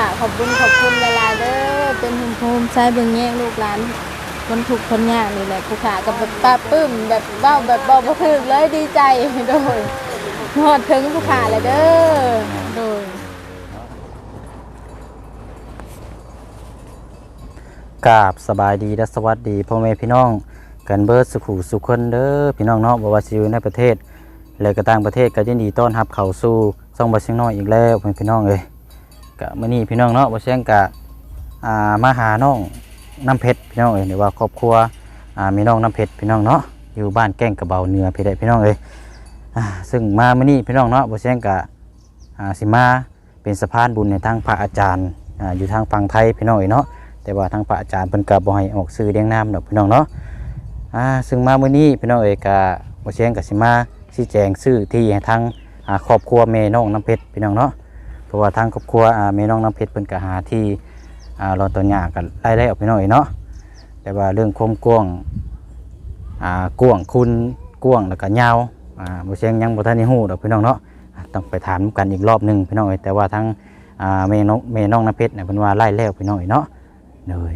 ค่ะ ขอบคุณขอบคุณเวลาเด้อเป็นหุ่มภูมิใช้เบิ่งแย่งลูกหลานคนถูกคนยากนี่แหละผู้ขากับแบบป้าปลื้มแบบเบ้าแบบเบาบ่ถึกเลยดีใจโดยฮอดถึงผู้ขาเลยเด้อโดยกราบสบายดีและสวัสดีพ่อแม่พี่น้อง กันเบิร์ดสุขุสุขคนเด้อพี่น้องเนาะบ่ว่าสิอยู่ในประเทศ และก็ต่างประเทศก็ยินดีต้อนรับเข้าสู่ช่องบ่เชียงน้อยอีกแล้วพ่อแม่พี่น้องเอ้ย ก็มื้อนี้พี่น้องเนาะบ่เชียงก็อ่ามาหาน้องน้ำเพชรพี่น้องเอ้ยหรือว่าครอบครัวอ่ามีน้องน้ำเพชรพี่น้องเนาะอยู่บ้านแก้งกระเบาเหนือพี่ได้พี่น้องเอ้ยอ่าซึ่งมามื้อนี้พี่น้องเนาะบ่เชียงก็อ่าสิมาเป็นสะพานบุญในทางพระอาจารย์อ่าอยู่ทางฝั่งไทยพี่น้องเอ้ยเนาะแต่ว่าทางพระอาจารย์เพิ่นก็บ่ให้ออกสื่อเรียงนามดอกพี่น้องเนาะอ่าซึ่งมามื้อนี้พี่น้องเอยก็บ่เชียงก็สิมาชี้แจงชื่อที่ให้ทางครอบครัวแม่น้องน้ำเพชรพี่น้องเนาะ เพราะว่าทางครอบครัวอ่าแม่น้องน้ำเพชรเพิ่นก็หาที่อ่ารอตัวหญ้ากันไล่ๆออกพี่น้อยเนาะแต่ว่าเรื่องความกว้างอ่ากว้างคุณกว้างแล้วก็ยาวอ่าบ่เชียงยังบ่ทันได้ฮู้ดอกพี่น้องเนาะต้องไปถามกันอีกรอบหนึงพี่น้องเอยแต่ว่าทางอ่าแม่น้องแม่น้องน้ำเพชรเนี่ยเพิ่นว่าไล่แล้วพี่น้องเอยเนาะเลย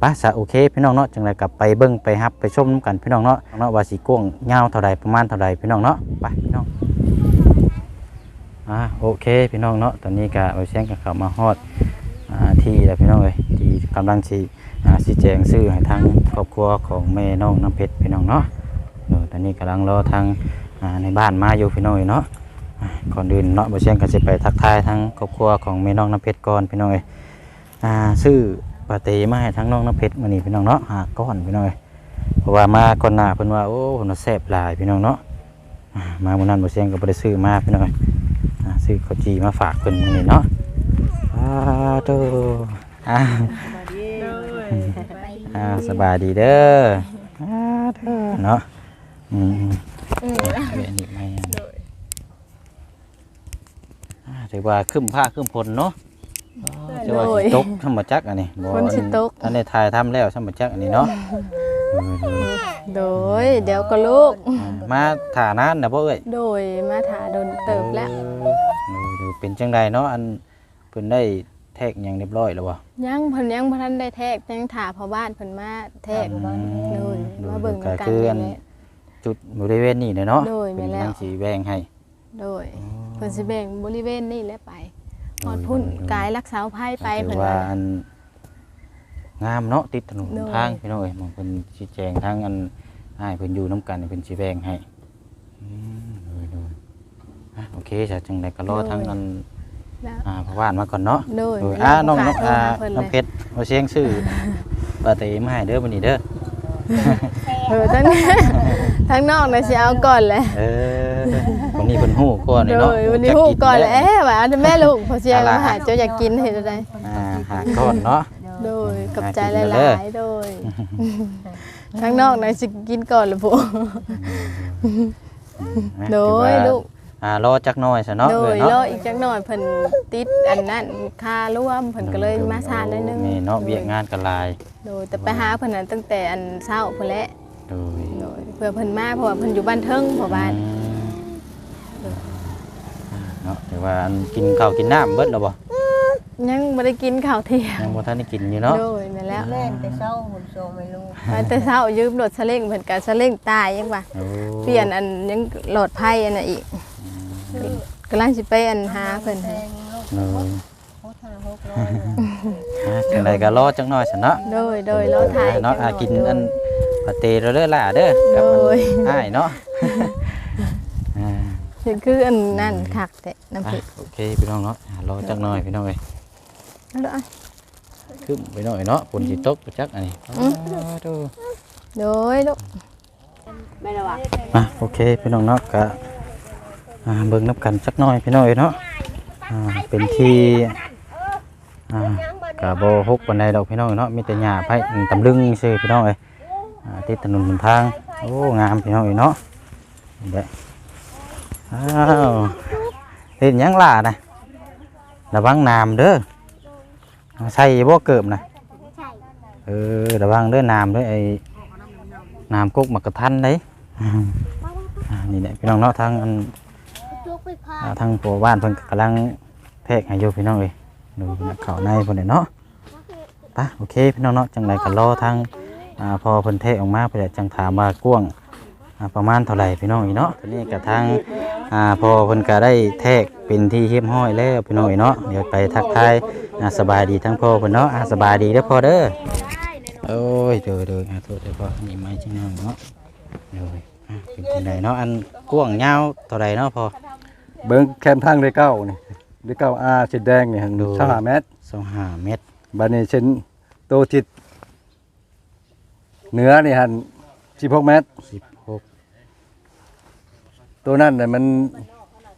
ป้าสะโอเคพี่น้องเนาะจังไรกลับไปเบิ้งไปฮับไปชมนำกันพี่น้องเนาะเนาะว่าสีกวงยาวเท่าใดประมาณเท่าใดพี่น้องเนาะไปพี่น้อง อ่าโอเคพี่น้องเนาะตอนนี้ก็เอาเสียงกับเขามาฮอดอ่าที่แล้วพี่น้องเอ้ยที่กำลังสีอ่าสีแจงซื้อให้ทางครอบครัวของแม่น้องน้ำเพชรพี่น้องเนาะเออตอนนี้กำลังรอทางอ่าในบ้านมาอยู่พี่น้องเอ้ยเนาะอ่าก่อนอื่นเนาะบ่เสียงก็สิไปทักทายทางครอบครัวของแม่น้องน้ำเพชรก่อนพี่น้องเอ้ยอ่าซื้อปาเตมาให้ทั้งน้องน้ำเพชรมานี่พี่น้องเนาะหาก้อนพี่น้องเอ้ยเพราะว่ามาก่อนหน้าเพิ่นว่าโอ้เพิ่นว่าแซ่บหลายพี่น้องเนาะอ่ามามื้อนั้นบ่เสียงก็บ่ได้ซื้อมาพี่น้องเอ้ย ซื้อข้าวจีมาฝากเพิ่นมื้อนี้เนาะอ่าโตอ่าอ่าสบายดีเด้ออ่าเด้อเนาะอืมเวียนอีกไหมอ่าถือว่าครึ้มผ้าครึ้มพลเนาะจะว่าสิตกธรรมจักอันนี้บ่ฝนสิตกท่านได้ถ่ายทำแล้วธรรมจักอันนี้เนาะเออ โดยเดี๋ยวก็ลูกๆอ่ามาฐานานนะบ่เอ้ยโดยมาถาโดนเติบแล้วเออดูๆเป็นจังไดเนาะอันเพิ่นได้แทกหยังเรียบร้อยแล้วบ่ยังเพิ่นยังบ่ทันได้แทกยังถาพ่อบ้านเพิ่นมาแทกอืมเลยมาเบิ่งก็กันคืออันนี่แหละจุดบริเวณนี้เด้เนาะโดยแม่เป็นแล้วทางสีแวงให้ โดยเพิ่นสิแบ่งบริเวณนี่แหละไปฮอดพุ่นกายรักษาภัยไปถืเพิ่อนว่าว่าอัน งามเนาะติดถนนโดย ทางพี่น้องเอ้ยหมองเพิ่นชี้แจงทางอันให้เพิ่นอยู่นํกันเพิ่นสิแวงให้อืมโดยๆอะโอเคจ้ะจังไดก็รอทางอันแล้ว อ่าพระว่านมาก่อนเนาะโดยโดยอ่าน้องน้องโทรอ่าหาเพิ่นเลย น้ำเพชรมาเชียงชื่อปาเตมาให้เด้อบันนี้เด้อ เออทั้ง ทั้งนอกน่ะสิเอาก่อนแหละเออวันนี้เพิ่นฮู้ก่อนโดนี่เนาะยวันนี้ฮู้ก่อนแหละเอ๊ะว่าอันแม่ลูกพอเสียมาหาเจ้าอยากกินเฮ็ดจังไดอ่าหาก่อนเนาะ โดยกับใจหากินหเด้อลายๆโดยทั้งนอกน่ะสิกินก่อนล่ะพวกนะโดยถือว่าลูกอ่ารอจักหน่อยซะเนาะโดเอ้ยยเนาะรออีกจักหน่อยเพิ่นติดอันนั้นค่าร่วมเพิ่นก็เลยมาช้าหนิดนึงแม่เนาะเวียกงานกันหลาย โดยแต่ไปหาเพิ่นนั้นตั้งแต่อันเช้าพุ่นแหละโดยโดยเพื่อเพิ่นมาเพราะว่าเพิ่นอยู่บ้านเทิงเพราะบ้านอืมเนาะถือว่าอันกินข้าวกินน้ำเบิดแล้วบ่ ยังบ่ได้กินข้าวเที่ยงยังบ่ทันได้กินอยู่เนาะโดยนั่นแหล้วแม่นแต่เศร้าหุ่นโซไม่รู้มาแต่เช้ายืมรถซาเล้งเพิ่นก็ซาเล้งตายยังว่าโอ้เปลี่ยนอันยังหลอดไพ่อันน่ะอีกกำลังสิไปอันหาเพิ่นแพให้งลูกโดยหกห้าหกร้อยอะจังไดก็รอจักหน่อยซะเนาะโดยโดยเราถ่ายเนาะอากินอันโดยปาเตเราเด้อล่ะเด้อกับมันโอ้ยอ้ายเนาะอ่านี่คืออันนั่นคักแต่น้ำพริกโอเคพี่น้องเนาะอ่ารอจักหน่อยพี่น้องเอ้ย เอาละขึ้นไปหน่อยเนาะฝนสิตกไปจักอันนี้อืมอ่าดูโดยลูกอะโอเคพี่น้องเนาะก็อ่าเบิ่งนับกันจักหน่อยพี่น้องเอ้ยเนาะอ่าเป็นที่อ่ากะบ่ฮกปานใดดอกพี่น้องเอ้ยเนาะมีแต่หญ้าไผ่ตำลึงซื่อพี่น้องเอ้ยอ่าติดถนนหนทางโอ้งามพี่น้องเอ้ยเนาะนี่แหละอ้าวเห็นหยังล่ะนะระวังน้ำเด้อ ใส่บ่เกิบนะเออระวังเด้อน้ำเด้อไอ้น้ำกกมักกะทันเด้ อ่านี่แหละพี่น้องเนาะทางอันอ่าทางผัวบ้านเพิ่นก็กำลังแทกให้อยู่พี่น้องเอ้ยดูนะเข้าในพุ่นน่ะเนาะไปโอเคพี่น้องเนาะจังไดก็รอทางอ่าพอเพิ่นเทออกมาเพิ่นจะจังถามว่ากว้างอ่าประมาณเท่าไหร่พี่น้องอีเนาะทีนี้ก็ทาง อ่าพอเพิ่นก็ได้แทกเป็นที่เรียบร้อยแล้วพี่น้องอีเนาะเดี๋ยวไปทักทายอ่าสบายดีทั้งพ่อเพิ่นเนาะอ่าสบายดีเด้อพ่อเด้อโอ้ยเด้อเด้ออ่าโทษเด้อพ่อนี่ไม้จังน้อยเนาะเด้ออ่าเป็นจังไดเนาะอันกว้างยาวเท่าไหร่เนาะพ่อเบิ้งแคมทางได้เก้านี่ได้เก้าอาเส้นแดงนี่หันดูสหาเมตร25เมตรบัดนี้เส้นโตทิศเหนือนี่หันสิบหกเมตร16 ตัวนั้นน่ะมัน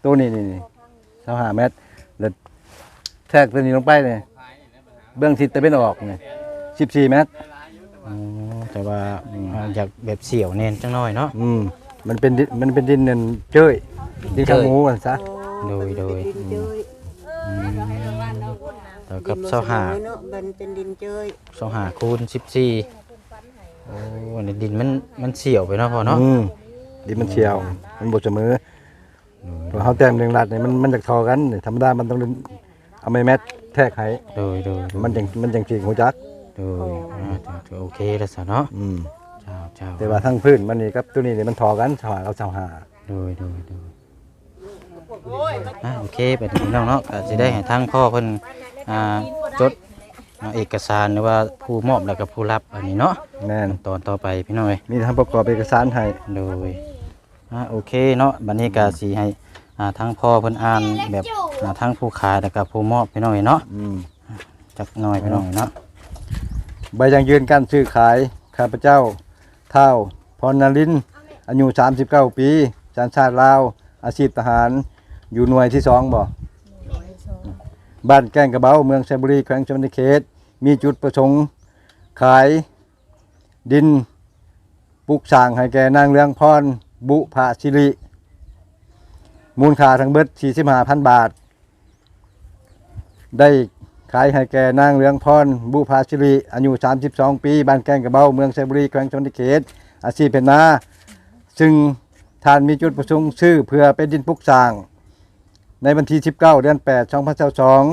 ตัวนี้นี่นี่สหาเมตรแล้วแทรกตัวนี้ลงไปเนี่ยเบื้องทิศตะเป็นออกเนี่ยสิบสี่เมตร อ๋อแต่ว่าอ่าอยากแบบเสี่ยวเน้นจังน้อยเนาะ อืมมันเป็นดินมันเป็นดินเนินเจ้ยดินข้างหมูกันซะโดยโดย ดินเจยแต่กับเสาหาเนาะมันเป็นดินเจยเสาหาคูณสิบสี่โอ้อันนี้ดินมันมันเสี่ยวไปเนาะพ่อเนาะ อืม ดินมันเฉียว มันบดเสมอเพราะเขาแต้มเรียงรัดเนี่ยมันมันจากทอกันเนี่ยธรรมดามันต้องเอาไม้แมทแทกให้โดยโดยมันจังมันจังสีหัวจักโดยอ่าโอเคแล้วสะเนาะอืมเจ้าเจ้าแต่ว่าทั้งพื้นมันนี่กับตัวนี้เนี่ยมันทอกันสหาเราสหาโดยโดยโดยอ่าโอเคไปถึงน้องเนาะก็จะได้ให้ทั้งพ่อเพิ่นอ่าจดอ่าเอกสารหรือว่าผู้มอบแล้วก็ผู้รับอันนี้เนาะแน่นตอนต่อไปพี่น้อยมีทำประกอบเอกสารให้โดย อ่าโอเคเนาะบัดนี้ก็สิให้อ่าทั้งพ่อเพิ่นอ่านแบบอ่าทั้งผู้ขายแล้วก็ผู้มอบพี่น้อยเนาะอืมจักหน่อยพี่น้อยเนาะใบยังยืนการซื้อขายข้าพเจ้าเท่าพรนลินทร์อายุ39 ปีสัญชาติลาวอาชีพทหารอยู่หน่วยที่สองบ่บ้านแก้งกระเบ้าเมืองไชยบุรีแขวงชนเขต มีจุดประสงค์ขายดินปลูกสร้างให้แก่นางเรืองพร บุภาสิริ มูลค่าทั้งเบิด45,000 บาท ได้ขายให้แก่นางเรืองพรบุภาสิริ อายุ 32 ปี บ้านแกงกระเบ้า เมืองไชบุรีแขวงชนเขต อาชีพเป็นนา ซึ่งท่านมีจุดประสงค์ซื้อเพื่อเป็นดินปลูกสร้าง ในวันที่ 19 เดือน 8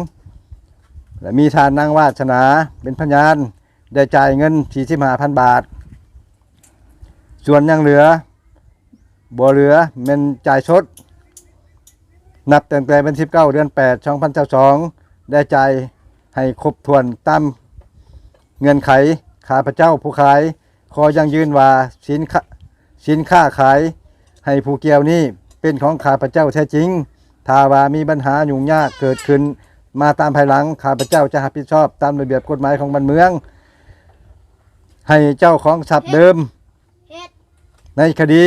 2022และมีทานนางวาสนาเป็นพยาน ได้จ่ายเงิน 45,000 บาท ส่วนยังเหลือ บ่เหลือเม็นจ่ายชด นับตั้งแต่วัน19เดือน8 2022ได้จ่ายให้ครบถ้วนตามเงื่อนไขข้าพเจ้าผู้ขาย ขอยังยืนว่าสินค้าสินค้าขาย ให้ผู้เกี่ยวนี้เป็นของข้าพเจ้าแท้จริง ถ้าว่ามีปัญหายุ่งยากเกิดขึ้น มาตามภายหลังข้าพเจ้าจะรับผิดชอบตามระเบียบกฎหมายของบ้านเมือง ให้เจ้าของทรัพย์เดิม ในคดี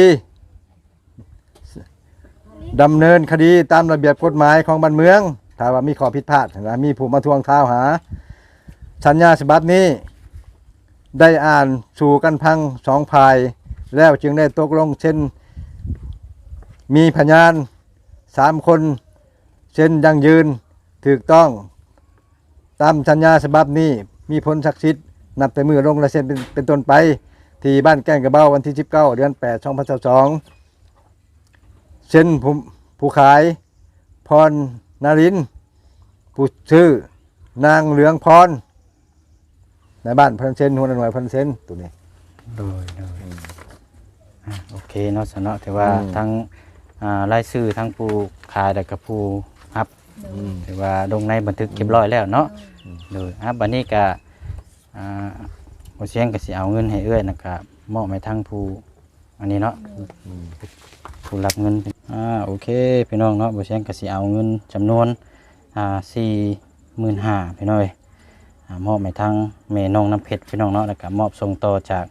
ดำเนินคดีตามระเบียบกฎหมายของบ้านเมือง ถ้าว่ามีข้อผิดพลาดนะมีผู้มาทวงท้าวหา สัญญาฉบับนี้ ได้อ่านสู่กันพังสองภาย แล้วจึงได้ตกลงเช่น มีพยานสามคน เช่นยังยืนถูกต้อง ตามสัญญาฉบับนี้มีผลศักดิ์สิทธิ์นับแต่มือลงและเซ็นเป็นเป็นต้นไป ที่บ้านแก้งกระเบ้าวันที่ 19 เดือน 8 2022 เช่นผู้ผู้ขายพรนารินทร์ผู้ชื่อนางเหลืองพรในบ้านเพันเซนหัวหน่วยเพันเซนตัวนี้ โดยโดยอ่าโอเคเนาะสะเนาะถือว่าอืม ทั้งอ่ารายชื่อทั้งผู้ขายแล้วก็ผู้รับถือว่าลงในบันทึกเรียบร้อยแล้วเนาะโดยอะบัดนี้ก็อ่าบ่เสียงก็สิเอาเงินให้เอื้อยนะก็มอบให้ทั้งผู้อันนี้เนาะผู้รับเงิน อ่าโอเคพี่น้องเนาะบ่เสียงก็สิเอาเงินจำนวนอ่า45,000พี่น้องเอ้ยอ่ามอบให้ทางแม่น้องน้ำเพชรพี่น้องเนาะแล้วก็มอบส่งต่อจาก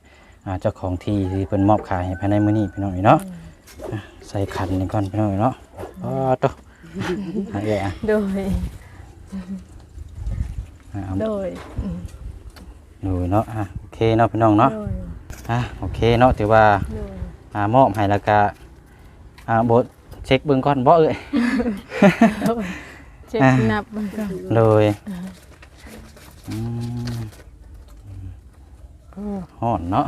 อ่าเจ้าของที่ที่เพิ่นมอบขายให้ภายในมื้อนี้พี่น้องเนาะอะใส่ขันนี่ก่อนพี่น้องเนาะอ๋อตวอะเอ้ยอะโดย อะเอาโดยดูเนาะอะโอเคเนาะพี่น้องเนาะโดยอะโอเคเนาะถือว่า โดย อ่ามอบให้แล้วก็ อ่าบ่เช็คเบิ่งก่อนบ่เอ้ยโดยเช็คอะ นับมันก่อนเลยอืมฮ้อนเนาะ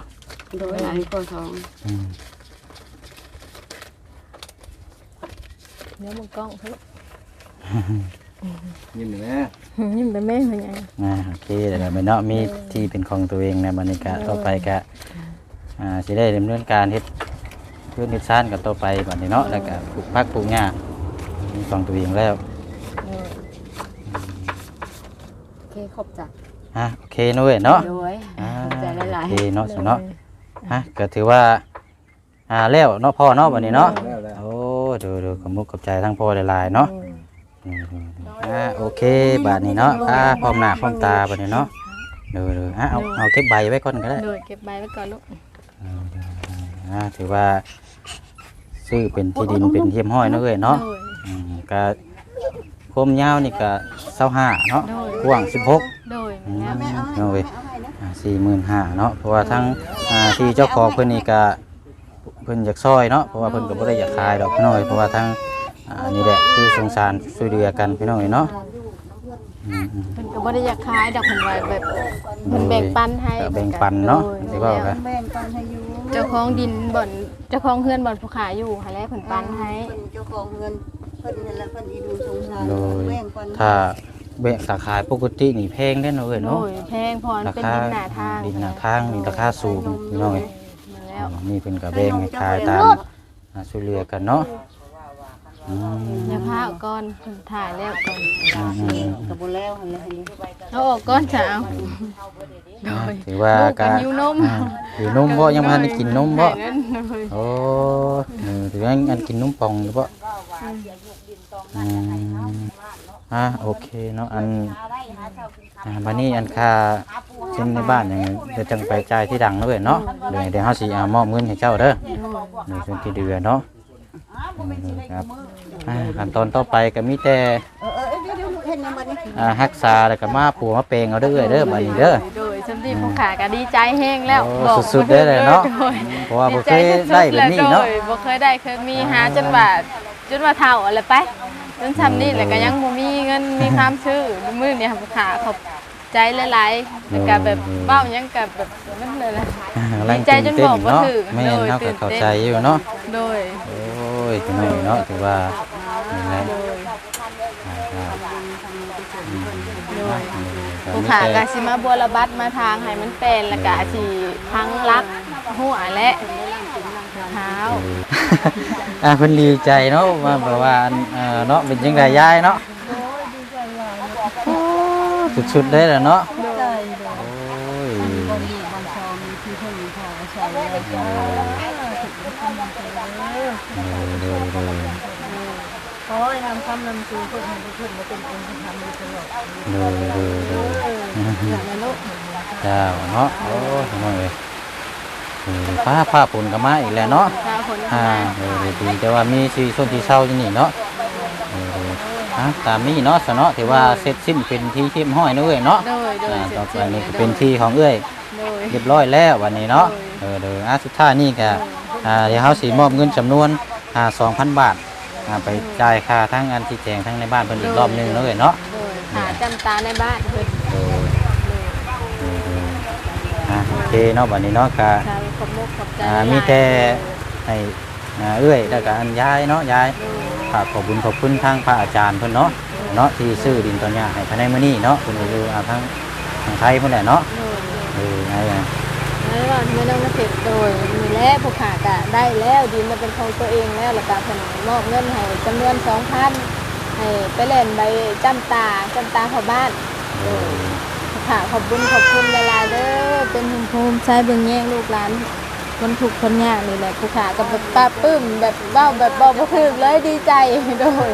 โดยหลายคนสองอืมเดี๋ยวมันกล้องเขายิ้มหน่อยแม่ยิ้มไปแม่เป็นไงอ่าโอเคเดี๋ยวไปเนาะมีที่เป็นของตัวเองในบรรยากาศต่อไปก็อ่าสิได้ดำเนินการเฮ็ด เพื่อนเฮ็ดซ่านกันต่อไปบัดนี้เนาะแล้วก็ปลูกผักปลูกหญ้ามีของตัวเองแล้วโอเคขอบจักฮะโอเคเนาะเว้ยเนาะโดยอ่าขอบใจหลายโอเคเนาะสเนาะฮะก็ถือว่าอ่าแล้วเนาะพ่อเนาะบัดนี้เนาะแล้วแล้วโอ้ดูดูขอบมุกขอบใจทั้งพ่อหลายๆเนาะอืมอ่าโอเคบาดนี้เนาะอ่าพร้อมหน้าพร้อมตาบัดนี้เนาะดูดูอะเอาเอาเก็บใบไว้ก่อนก็ได้โดยเก็บใบไว้ก่อนลูก อ่าถือว่า ซื้อเป็นที่ดินเป็นเทียมห้อยเนาะเอ้ยเนาะโดยอืมก็ความยาวนี่ก็25เนาะโดยกว้าง16 โดยอืมแม่เนาะเว้ยสี่หมื่นห้า45,000เนาะเพราะว่าทั้งอ่าที่เจ้าของเพิ่นนี่ก็เพิ่นอยากซอยเนาะเพราะว่าเพิ่นก็บ่ได้อยากขายดอกพี่น้อยเพราะว่าทั้งอ่านี่แหละคือสงสารช่วยเหลือกันพี่น้อยเนาะอืมอืม เพิ่นก็บ่ได้อยากขายดอกเพิ่นว่าแบบเพิ่นแบ่งปันให้ก็แบ่งปันเนาะโดยสิว่าก็แบ่งปันให้อยู่เจ้าของดินบ่อน เจ้าของเฮือนบ่อนผู้ขายอยู่หาแล้วเพิ่นปันให้เพิ่นเจ้าของเงินเพิ่นนั่นแหละเพิ่นอีดูสงสารโดยแบ่งปันถ้าแบ่งราคาปกตินี่แพงเด้อเนาะเอ้ยโดเนาะยแพงพรราเป็นคาดินหน้าทางดินหน้าทางนี่ราคาสูงพี่น้อยมาแล้วนี่เพิ่นก็แบ่งให้ขายตามอ่าช่วยเหลือกันเนาะอืม อย่าพาเอาก่อนเพิ่นถ่ายแล้วก่อนอืมอืมอืมกับบ่แล้วหั่นแหละอันนี้เอาออกก่อนจ้ะเอาอ่าถือว่าลูกก็การหิวนมอ่าหิวนมบ่ยังบ่ทันได้กินนมบ่ให้เงินเลยโอ้เออถือว่าอันกินนมป่องหรือบ่อืมอ่าโอเคเนาะอันอ่าบัดนี้อันค่าเช่นในบ้านอย่างเดี๋ยวจังไปจ่ายที่ดังเนาะเว้ยเนาะเดี๋ยวเดี๋ยวเฮาสิอ่ามอบเงินให้เจ้าเด้อในส่วนที่เดือเนาะอืม ครับอ่าขั้นตอนต่อไปก็มีแต่เออเออเดี๋ยวเดี๋ยวเห็นยังบัดนี้อ่ารักษาแล้วก็มาปูมาเปลงเอาเด้อเอ้ยเด้อบัดนี้เด้อ โดยสำหรับผู้ขาก็ดีใจแห้งแล้วโอ้บอกสุดๆเด้อเลยเนาะ โดยเพราะว่าบ่ดีเคยใจสุได้ๆแบบนี้เนาะโดยบ่เคยได้เคยมีหาจนว่าจนว่าเท่าอะไรไปจนทำนี่แล้วก็ยังบ่มีเงินมีความชื่อมื้อนี้ผู้ขาขอบใจหลายๆแล้วก็แบบเว้าหยังก็แบบมันเลยนะกำลังดีใจจนบอกบ่เนาะถูกแม่นโดยเนาะตื่ก็นเต้นเข้าใจอยู่เนาะโดย โอ้ ยพี่น้อยเนาะถือว่านี่แหละโดยอ่าครับอืมโดยก็ผู้มีขาแต่ก็สิมาบัวระบัดมาทางให้มันเป็นแล้วก็สิพังรักหัวและเท้าอ่าเพิ่นดีใจเนาะว่าแบบว่าอันเอ่อเนาะเป็นจังไดยายเนาะโอ้สุดๆเลยแหละเนาะโอ้ยเดี๋ยวๆ โอ้ยทำคำนำสูเพื่อนให้เพื่อนมาเป็นองค์ธรรมตลอดดูดูดูอย่างนั้นลูกเจ้าเนาะ โอ้ยน้องเอ้ยฟ้าฟ้าฝนก็มาอีกแล้วเนาะ อ่าเออดีแต่ว่ามีชีวิตช่วงที่เศร้าที่นี่เนาะเอออะตามนี้เนาะสะเนาะถือว่าเสร็จสิ้นเป็นที่เข้มห้อยนาะเอ้ยเนาะอ่าต่อไปนี่เป็นที่ของเอ้ยเรียบร้อยแล้ววันนี้เนาะเออเดี๋ยวอะสุดท้ายนี่ก็อ่าเดี๋ยวเฮาสิมอบเงินจำนวนอ่า2,000บาท อ่าไปจ่ายค่าทั้งอันที่แจงทั้งในบ้านเพิ่นอีกรอบหนึงเนาะเอ้ยเนาะ โดยหาจำตาในบ้านเพื่อนโดยอ่าโอเคเนาะวันนี้เนาะก็ชาวขอบมุกขอบใจอ่ามีแต่ให้อ่าเอื้อยแล้วก็อันยายเนาะยายฝากขอบคุญขอบคุณทางพระอาจารย์เพิ่นเนาะเนาะที่ซื้อดินตอนเนี้ยให้ภายในมื้อนี้เนาะเพิ่นก็อยู่อ่าทางทางไทยเพิ่นแหละเนาะ โดยเออไอ้อะ แล้วเราไม่ต้องมาเก็บโดยมีแล้วผู้ขากะได้แล้วดินมาเป็นของตัวเองแล้วแล้วก็เพิ่นมอบเงินให้จำนวน2,000ให้ไปเล่นใบจำตาจำตาเข้าบ้านเออค่ะขอบคุณขอบคุณเวลายๆเด้อเป็นภูมิภูมิใช้เบิ่งแย่งลูกหลานคนถูกข์คนยากนี่แหละผู้ขากับแบบป้าปลื้มแบบเว้าแบบบอกบ่ถูกเลยดีใจโดย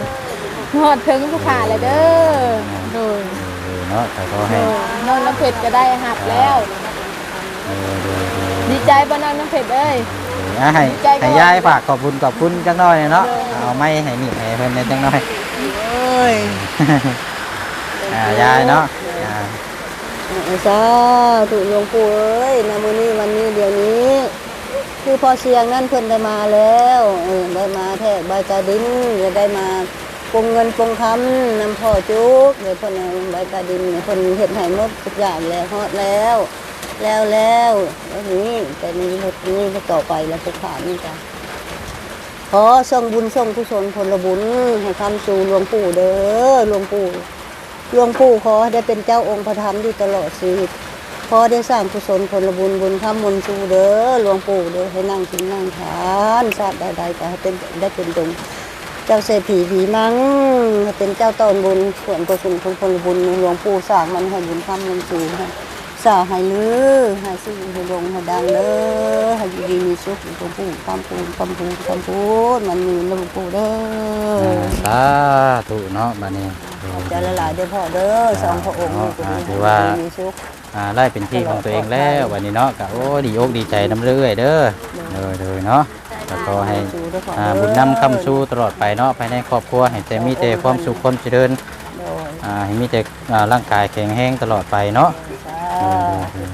ฮอดถึงผู้ขาเลยเด้อโดยเออเนาะแต่ก็โดให้ยน้องน้ำเพชรก็ได้หับแล้ว ดีใจบ่น้องน้ำเพชรเอ้ยอะให้ใจก็ให้ยายฝากขอบคุณขอบคุณจังน้อยเนาะเอาไม้ให้นี่ให้เพิ่นได้จังน้อยเอ้ยอ่ายายเนาะอ่าสาธุหลวงปู่เอ้ยในมื้อนี้วันนี้เดี๋ยวนี้ คือพอเสียงนั่นเพิ่นได้มาแล้วเออได้มาแท้ใบกระดินจะได้มาปงเงินปงคำนำพ่อจุกเดี๋ยวเพิ่นเอาใบกระดินเนี่ยเพิ่นเฮ็ดให้หมดทุกอย่างแล้วฮอดแล้ว แล้วแล้วแล้วนี้แต่นี้หมดนี้ต่อไปแล้วทุกขานี่จ้ะขอส่งบุญส่งกุศลผลบุญให้คำสู่หลวงปู่เด้อหลวงปู่หลวงปู่ขอได้เป็นเจ้าองค์พระธรรมอยู่ตลอดชีวิตขอได้สร้างกุศลผลบุญบุญคำมนสู่เด้อหลวงปู่เด้อให้นั่งกินนั่งทานชาติใดๆก็ให้เป็นได้เป็นดงเจ้าเศรษฐีผีมังให้เป็นเจ้าตอนบุญส่วนกุศลผลผลบุญหลวงปู่สร้างมันให้บุญคำมนสู่ให้ สาให้ลือให้สิ่งให้ลงให้ดังเด้อให้อยู่ดีมีสุขอยู่ตรงผู้คำพูนคำพูนคำพูนมันมีนะหลวงปู่เด้อสาธุเนาะบัดนี้ขอบใจละลายๆเด้อพ่อเด้อสองพระองค์อ่าอยู่ดีถือว่ามีสุขอ่าได้เป็นที่ของตัวเองแล้ววันนี้เนาะก็โอ้ดีอกดีใจน้ำเรื่อยเด้อเด้อเด้อเนาะแล้วก็ให้อ่าบุญนำคำสู้ตลอดไปเนาะภายในครอบครัวให้แต่มีแต่ความสุขความเจริญโดยอ่าให้มีแต่อ่าร่างกายแข็งแรงตลอดไปเนาะสาเด้ อเด้อเด้อ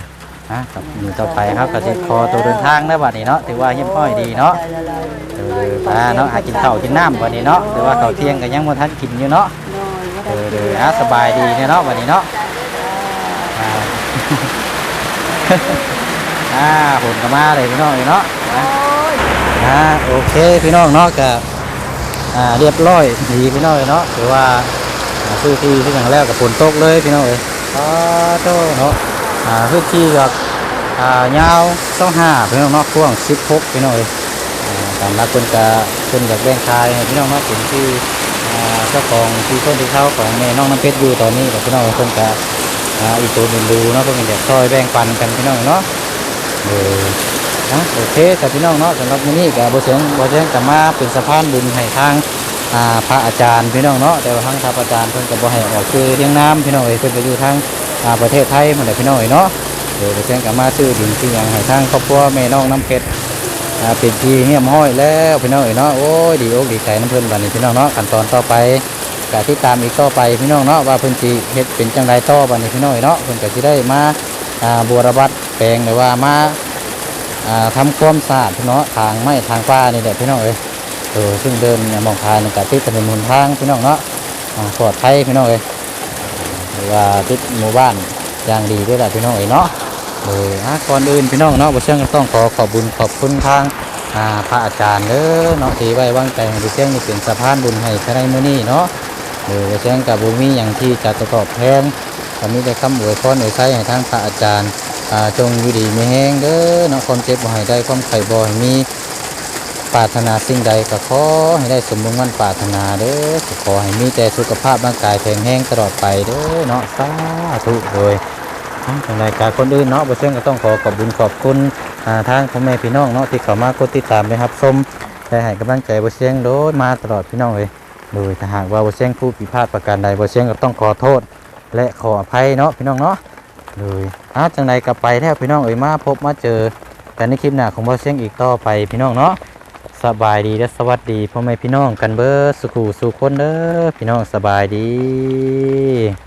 ฮะครับอยู่ต่อไปครับก็สิขอตัวเดินทางนะบัดนี้เนาะถือว่าเยี่ยมห้อยดีเนาะขอบใจละลายเออพาเนาะหากินข้าวกินน้ำบัดนี้เนาะแต่ว่าข้าวเที่ยงก็ยังบ่ทันกินอยู่เนาะนอนไม่เออะสบายดีเนาะบัดนี้เนาะอ่าผลก็มาเลยพี่น้องเนาะอะอ่าโอเคพี่น้องเนาะก็อ่าเรียบร้อยดีพี่น้องเนาะถือว่าอ่าซื้อที่ที่อย่างแรกกับฝนตกเลยพี่น้องเอ้ยอ๋อโตเนาะ อ่าซื้อที่กับยาวต้องห้าพี่น้องเนาะพ่วงสิบหกพี่น้องเอ้ยอ่าตามรักคนกะคนอยากแบ่งขายพี่น้องเนาะเป็นที่เจ้าของที่ต้นที่เขาของแม่น้องน้ำเพชรอยู่ตอนนี้กับพี่น้องเพิ่นกะอีกตัวหนึ่งดูเนาะเพื่อนอยากซอยแบ่งปันกันพี่น้องเนาะเออนะโอเคแต่พี่น้องเนาะสำหรับมื้อนี้กับบเสียงบเสียงกับมาเป็นสะพานบุญให้ทางพระอาจารย์พี่น้องเนาะแต่ว่าทางพระอาจารย์เพิ่นก็บ่ให้ออกชื่อเรียงน้ำพี่น้องเอ้ยเพิ่นก็อยู่ทาง ประเทศไทยมดเลยพี่น้องเอ้ยเนาะเดี๋ยวเสียกับมาซื้อดินที่หยังให้ทางครอบครัวแม่น้องน้ำเพชรเป็นที่เงียบห้อยแล้วพี่น้องเอ้ยเนาะโอ้ยดีอกดีใจน้ำเพิ่นบัดนี้พี่น้องเนาะขั้นตอนต่อไปกะที่ตามอีกต่อไปพี่น้องเนาะว่าเพิ่นสิเฮ็ดเป็นจังไดต่อบัดนี้พี่น้องเนาะเพิ่นก็สิได้มาบัวระบัดแปลงหรือว่ามาอ่าทำความสะอาดพี่เนาะทางไม้ทางฟ้านี่แหละพี่น้องเอ้ยเออซึ่งเดินเนี่ยมองทางนี่ก็ติดถนนหนทางพี่น้องเนาะปลอดภัยพี่น้องเอ้ย หรือว่าติดหมู่บ้านอย่างดีด้วยแหละพี่น้องเอ้ยเนาะเอออะก่อนอื่นพี่น้องเนาะบ่เชื่องก็ต้องขอขอบบุญขอบคุณทางอ่าพระอาจารย์เด้อเนาะที่ไว้วางใจบ่เชื่องนี่เป็นสะพานบุญให้ภายในมื้อนี้เนาะหรือว่เช่นกับบุมีอย่างที่จะตอบแทนก็มีแต่คำอวยพรอวยใช้ให้ทางพระอาจารย์จงอยู่ดีมีแห้งเด้อเนาะความเจ็บบ่ให้ได้ความไข่บ่ให้มี ปรารถนาสิ่งใดก็ขอให้ได้สมบูรณ์มั่นปรารถนาเด้อขอให้มีแต่สุขภาพร่างกายแข็งแรงตลอดไปเด้อเนาะสาธุโดยทางรายการคนอื่นเนาะบ่เช่นก็ต้องขอขอบบุญขอบคุณทางพ่อแม่พี่น้องเนาะที่เข้ามากดติดตามนะครับชมได้ให้กำลังใจบ่เช่นโดยมาตลอดพี่น้องเลยโดยถ้าหากว่าบ่เชียงผู้ผิดพลาดประการใดบ่เชียงก็ต้องขอโทษ และขออภัยเนาะพี่น้องเนาะโดยอาจังใดกลับไปแล้วพี่น้องเอ่ยมาพบมาเจอกันในคลิปหน้าของบ่เชียงอีกต่อไปพี่น้องเนาะ สบายดีและสวัสดีพ่อแม่พี่น้องกันเบอร์สุขูสุคนเด้อพี่น้องสบายดี